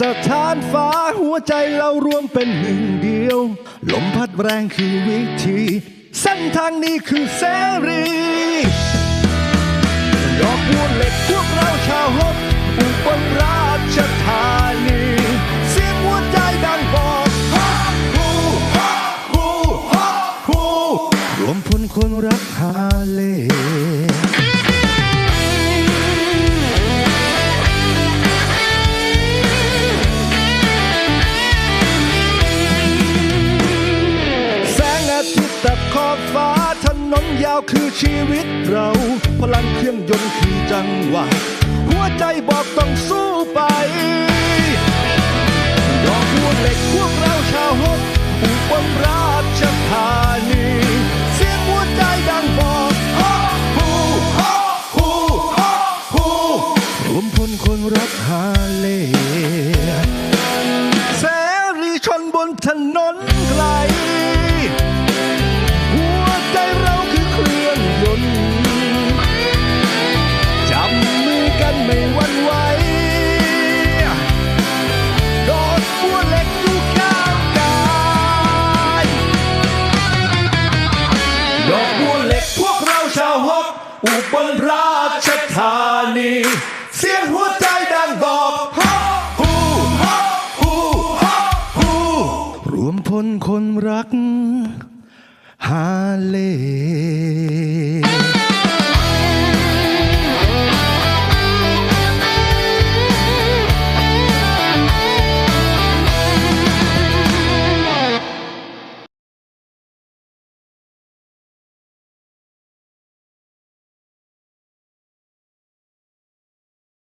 สถานฟ้าหัวใจเรารวมเป็นหนึ่งเดียว ลมพัดแรงคือวิธี เส้นทางนี้คือเสรีดอกบัวเหล็กพวกเราชาวฮกอุบลราชธานีเสียงหัวใจดังบอกฮักฮูฮักฮูฮักฮูรวมพลคนรักฮาเล ฟ้าถนนยาวคือชีวิตเรา พลังเครื่องยนต์คือจังหวะหัวใจบอกต้องสู้ไปดอกบัวเหล็กพวกเราชาวฮกอุบลราชธานีเสียงหัวใจดังบอกฮักฮูฮักฮูฮักฮูรวมพลคนรักฮาเลย์เสรีชนบนถนน หกอุบลราชธานี เสียงหัวใจดังบอกฮะฮูฮะฮูฮฮูรวมพลคนรัก ฮาเล